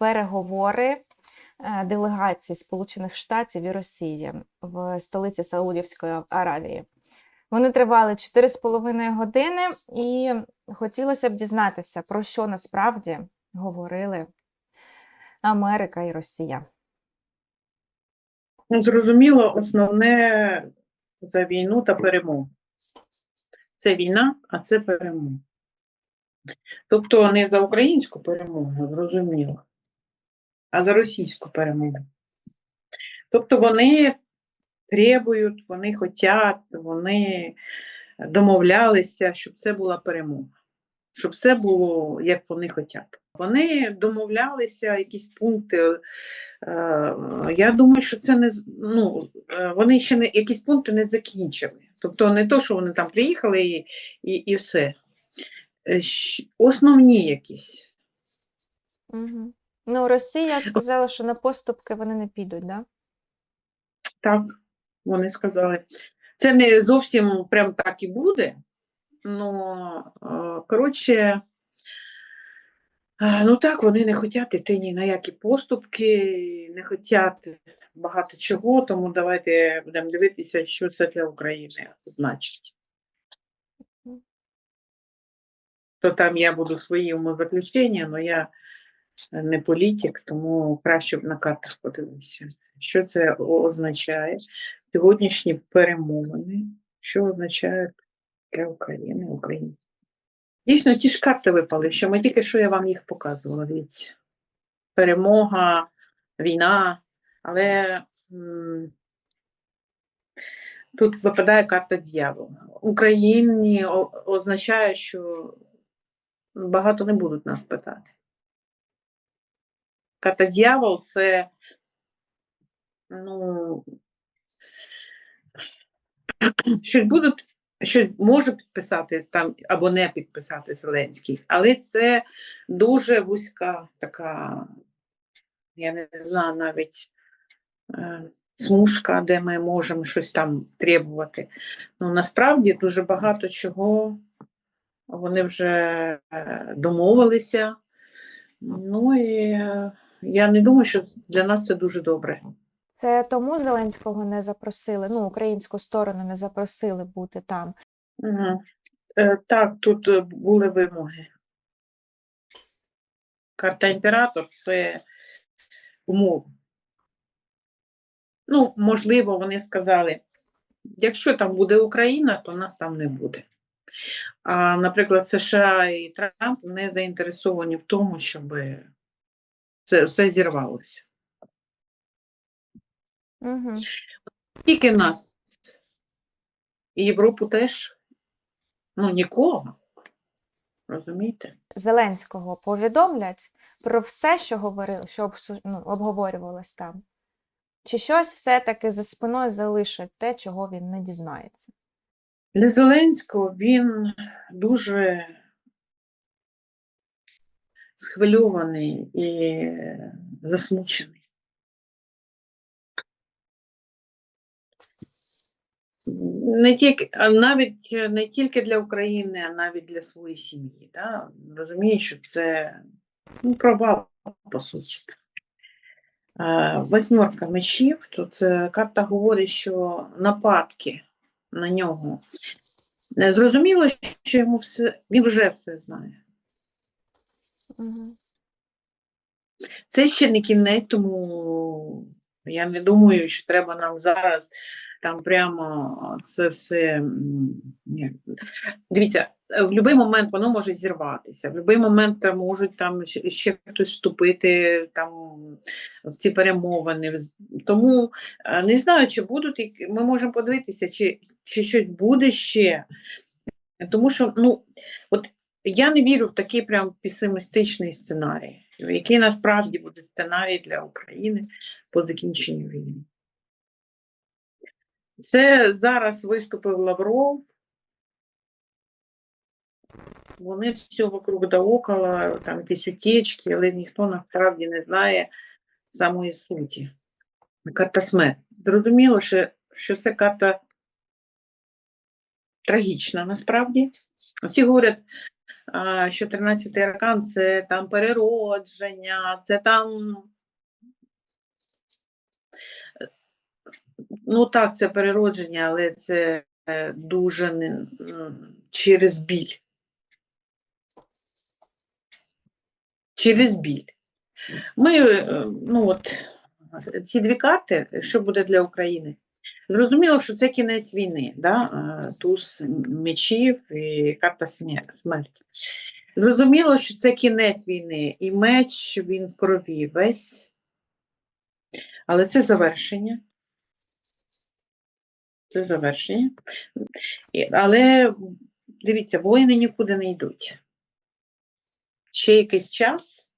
переговори е, делегації Сполучених Штатів і Росії в столиці Саудівської Аравії. Вони тривали 4,5 години, і хотілося б дізнатися, про що насправді говорили Америка і Росія. Ну, зрозуміло, основне за війну та перемогу. Це війна, а це перемога. Тобто не за українську перемогу, зрозуміло, а за російську перемогу. Тобто вони требують, вони хочуть, вони домовлялися, щоб це була перемога, щоб це було, як вони хочуть. Вони домовлялися, якісь пункти. е, Я думаю, що це не ну, е, вони ще не якісь пункти не закінчили. Тобто не то, що вони там приїхали і, і, і все. Е, Основні якісь. Угу. Ну, Росія сказала, що на поступки вони не підуть, да? Так, вони сказали. Це не зовсім прям так і буде. Ну, коротше, ну так, вони не хочуть йти ні на які поступки, не хочуть багато чого, тому давайте будемо дивитися, що це для України значить. То там я буду свої умозаключення, але я не політик, тому краще б на картах подивився. Що це означає? Сьогоднішні перемовини, що означають для України, українців. Дійсно, ті ж карти випали, що ми тільки що я вам їх показувала. Дивіться. Перемога, війна, але м, тут випадає карта дьявола. Україні означає, що багато не будуть нас питати. Карта дьявол це ну, щось будуть, щось може підписати там або не підписати Зеленський, але це дуже вузька така, я не знаю навіть е, смужка, де ми можемо щось там требувати. Ну, насправді дуже багато чого вони вже е, домовилися. Ну і е, я не думаю, що для нас це дуже добре. Це тому Зеленського не запросили, ну, українську сторону не запросили бути там. Угу. Е, так, тут е, були вимоги. Карта імператор це умови. Ну, можливо, вони сказали, якщо там буде Україна, то нас там не буде. А, наприклад, США і Трамп не заінтересовані в тому, щоб це все зірвалося. Угу. Тільки нас. І Європу теж. Ну, нікого. Розумієте? Зеленського повідомлять про все, що говорили, що ну, обговорювалось там. Чи щось все-таки за спиною залишить те, чого він не дізнається? Для Зеленського він дуже схвильований і засмучений. Не тільки, а навіть не тільки для України, а навіть для своєї сім'ї. Да? Розуміє, що це ну, провал, по суті. Е, Восьмерка мечів, то це карта говорить, що нападки на нього. Не Зрозуміло, що йому все, він вже все знає. Угу. Це ще не кінець, тому я не думаю, що треба нам зараз там прямо це все. ні. Дивіться, е, в будь-який момент воно може зірватися, в будь-який момент можуть там ще- ще хтось вступити там в ці перемовини. Тому е, не знаю, чи будуть, ми можемо подивитися, чи, чи щось буде ще. Тому що, ну, от я не вірю в такий прям песимістичний сценарій, який насправді буде сценарій для України по закінченню війни. Це зараз виступив Лавров. Вони все вокруг да около, там якісь утечки, але ніхто насправді не знає самої суті. Карта смерті. Зрозуміло, що, що це карта трагічна насправді. Всі говорять, що 13-й аркан це там переродження, це там. Ну так, це переродження, але це е, дуже через біль. Через біль. Ми, е, ну от, ці дві карти, що буде для України? Зрозуміло, що це кінець війни, да? е, туз мечів і карта смерті. Зрозуміло, що це кінець війни, і меч він в крові весь. Але це завершення. Це завершення. Але дивіться, воїни нікуди не йдуть. Ще якийсь час.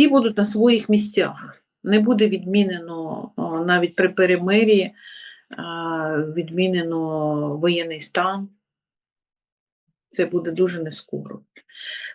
Е, всі- будуть на своїх місцях. Не буде відмінено навіть при перемир'ї, відмінено воєнний стан. Це буде дуже нескоро.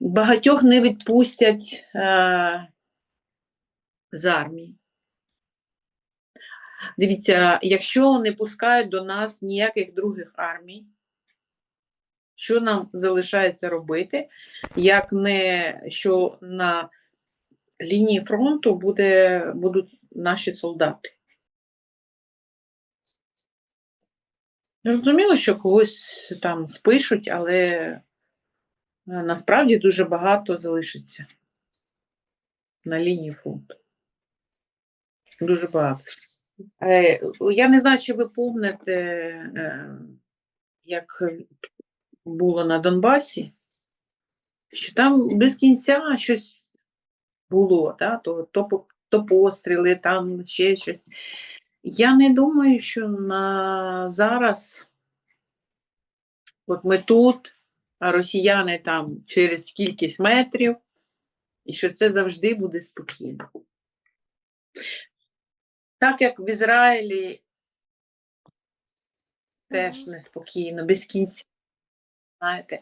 Багатьох не відпустять е, з армії. Дивіться, якщо не пускають до нас ніяких других армій, що нам залишається робити, як не що на лінії фронту буде, будуть наші солдати? Зрозуміло, що когось там спишуть, але е, насправді дуже багато залишиться на лінії фронту. Дуже багато. Е, Я не знаю, чи ви помните, е, як було на Донбасі, що там без кінця щось було, да? то, то, то постріли, там ще щось. Я не думаю, що на зараз, от ми тут, а росіяни там через кількість метрів, і що це завжди буде спокійно. Так як в Ізраїлі теж неспокійно, без кінця. Знаєте,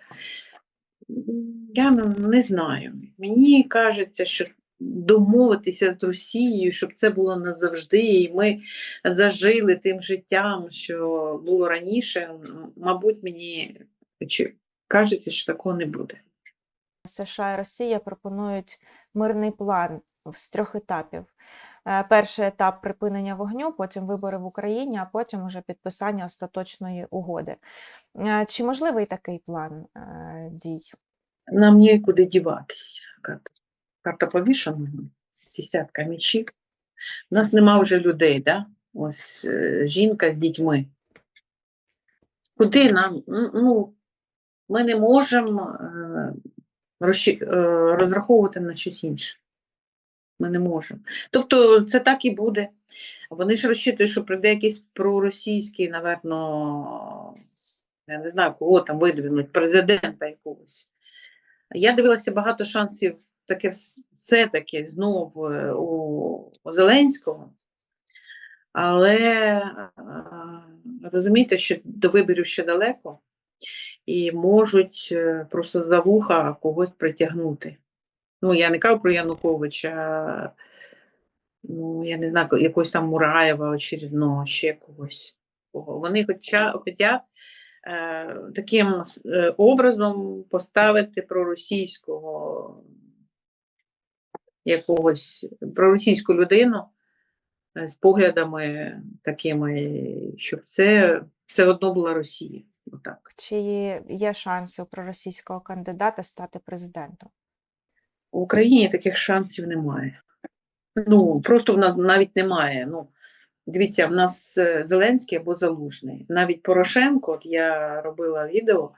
я не, знаю. Мені кажеться, що домовитися з Росією, щоб це було назавжди, і ми зажили тим життям, що було раніше, мабуть, мені кажеться, що такого не буде. США і Росія пропонують мирний план з трьох етапів. Е, Перший етап припинення вогню, потім вибори в Україні, а потім уже підписання остаточної угоди. Е, Чи можливий такий план е, дій? Нам нікуди діватися. Карта, карта повішеного, десятка мечів. У нас нема вже людей, да? Ось жінка з дітьми. Куди нам? Ну, ми не можемо розраховувати на щось інше. Ми не можемо. Тобто це так і буде. Вони ж розчитують, що прийде якийсь проросійський, напевно, я не знаю, кого там видвинуть, президента якогось. Я дивилася багато шансів таке все-таки знов е, у, у Зеленського. Але е, розумієте, що до виборів ще далеко, і можуть е, просто за вуха когось притягнути. Ну, я не кажу про Януковича, ну, я не знаю, якогось там Мураєва очередного, ще когось. Кого. Вони хоча, хочуть е, таким е, образом поставити проросійського якогось проросійську людину е, з поглядами такими, щоб це все одно була Росія. Отак. Чи є шанси у проросійського кандидата стати президентом? У Україні таких шансів немає. Ну, просто в нас навіть немає. Ну, дивіться, в нас е, Зеленський або Залужний. Навіть Порошенко, от я робила відео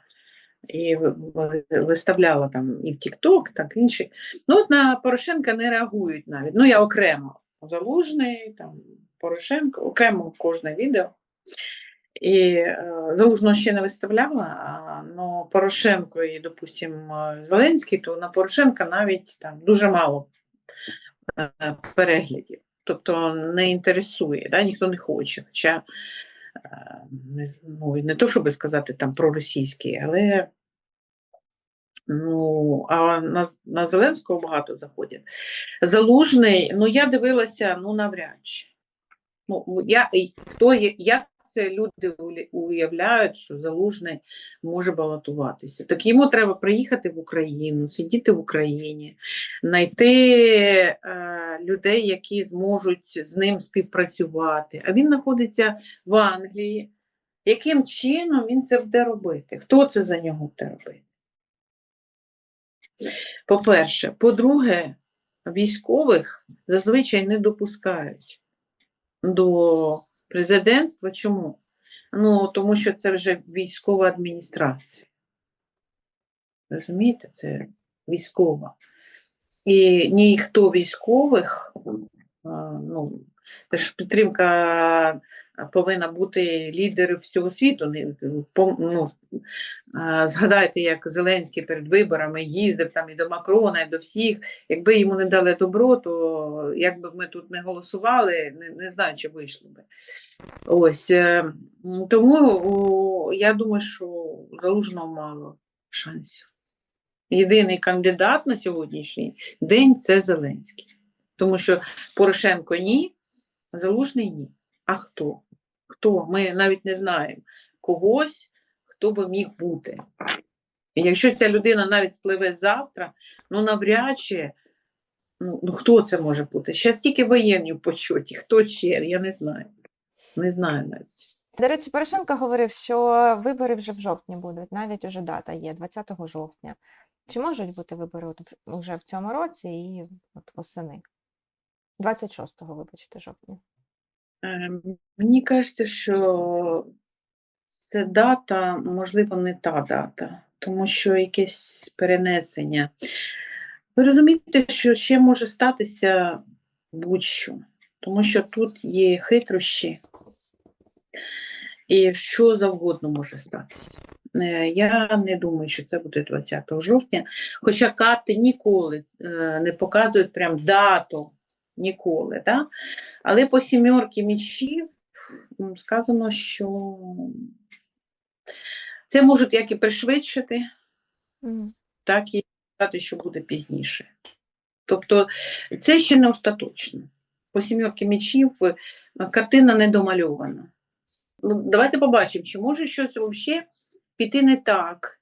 і ви- ви- виставляла там і в TikTok, так інші. Ну, от на Порошенка не реагують навіть. Ну, я окремо. Залужний, там, Порошенко, окремо кожне відео. І е, Залужного ще не виставляла, а ну, Порошенко і, допустимо, Зеленський, то на Порошенка навіть там дуже мало е, переглядів. Тобто не інтересує, да? ніхто не хоче. Хоча е, ну, не то, щоб сказати там проросійський, але ну, а на, на Зеленського багато заходять. Залужний, ну я дивилася, ну навряд чи. Ну, я, хто є, як це люди уявляють, що Залужний може балотуватися. Так йому треба приїхати в Україну, сидіти в Україні, знайти е, людей, які зможуть з ним співпрацювати. А він знаходиться в Англії. Яким чином він це буде робити? Хто це за нього буде робити? По-перше, по-друге, військових зазвичай не допускають до президентства. Чому? Ну, тому що це вже військова адміністрація. Розумієте, це військова. І ніхто військових, ну, це ж підтримка повинна бути лідерів всього світу. Ну, згадайте, як Зеленський перед виборами їздив там і до Макрона, і до всіх. Якби йому не дали добро, то як би ми тут не голосували, не, не знаю, чи вийшло би. Ось е, тому я думаю, що залужного мало шансів. Єдиний кандидат на сьогоднішній день це Зеленський. Тому що Порошенко ні, Залужний ні. А хто? Хто? Ми навіть не знаємо когось, хто би міг бути. І якщо ця людина навіть спливе завтра, ну навряд чи, ну, ну хто це може бути? Ще тільки воєнні в почоті, хто ще, я не знаю. Не знаю навіть. До речі, Порошенко говорив, що вибори вже в жовтні будуть, навіть уже дата є 20 жовтня. Чи можуть бути вибори вже в цьому році і от восени? 26-го, вибачте, жовтня. Е, Мені кажеться, що це дата, можливо, не та дата, тому що якесь перенесення. Ви розумієте, що ще може статися будь-що, тому що тут є хитрощі, і що завгодно може статися. Е, Я не думаю, що це буде 20 жовтня, хоча карти ніколи е, не показують прям дату, ніколи. Да? Але по сімерки мічів сказано, що це можуть як і пришвидшити, так і сказати, що буде пізніше. Тобто це ще не остаточно. По сімерки мічів е, картина не домальована. Ну, давайте побачимо, чи може щось взагалі піти не так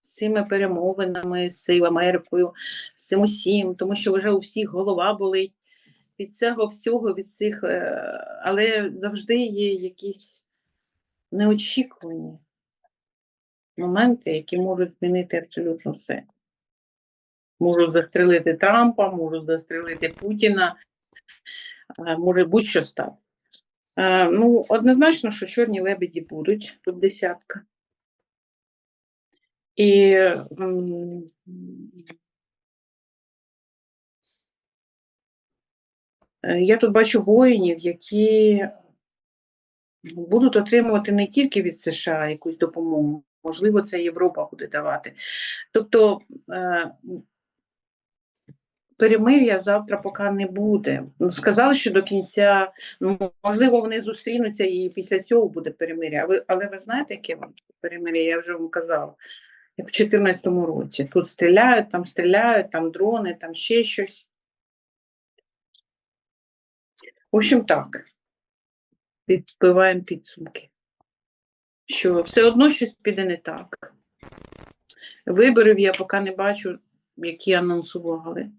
з цими перемовинами, з Америкою, з цим усім, тому що вже у всіх голова болить від цього всього, від цих, е, але завжди є якісь неочікувані моменти, які можуть змінити абсолютно все. Можуть застрелити Трампа, можуть застрелити Путіна, е, може будь-що стати. Е, Ну, однозначно, що чорні лебеді будуть, тут десятка. І я тут бачу воїнів, які будуть отримувати не тільки від США якусь допомогу, можливо, це Європа буде давати. Тобто е, перемир'я завтра поки не буде. Ну, Сказали, що до кінця, ну, можливо, вони зустрінуться і після цього буде перемир'я. Але, але ви знаєте, яке вам перемир'я? Я вже вам казала. Як в 2014 році. Тут стріляють, там стріляють, там дрони, там ще щось. В общем, так. Підбиваємо підсумки. Що все одно щось піде не так. Виборів я поки не бачу, які анонсували.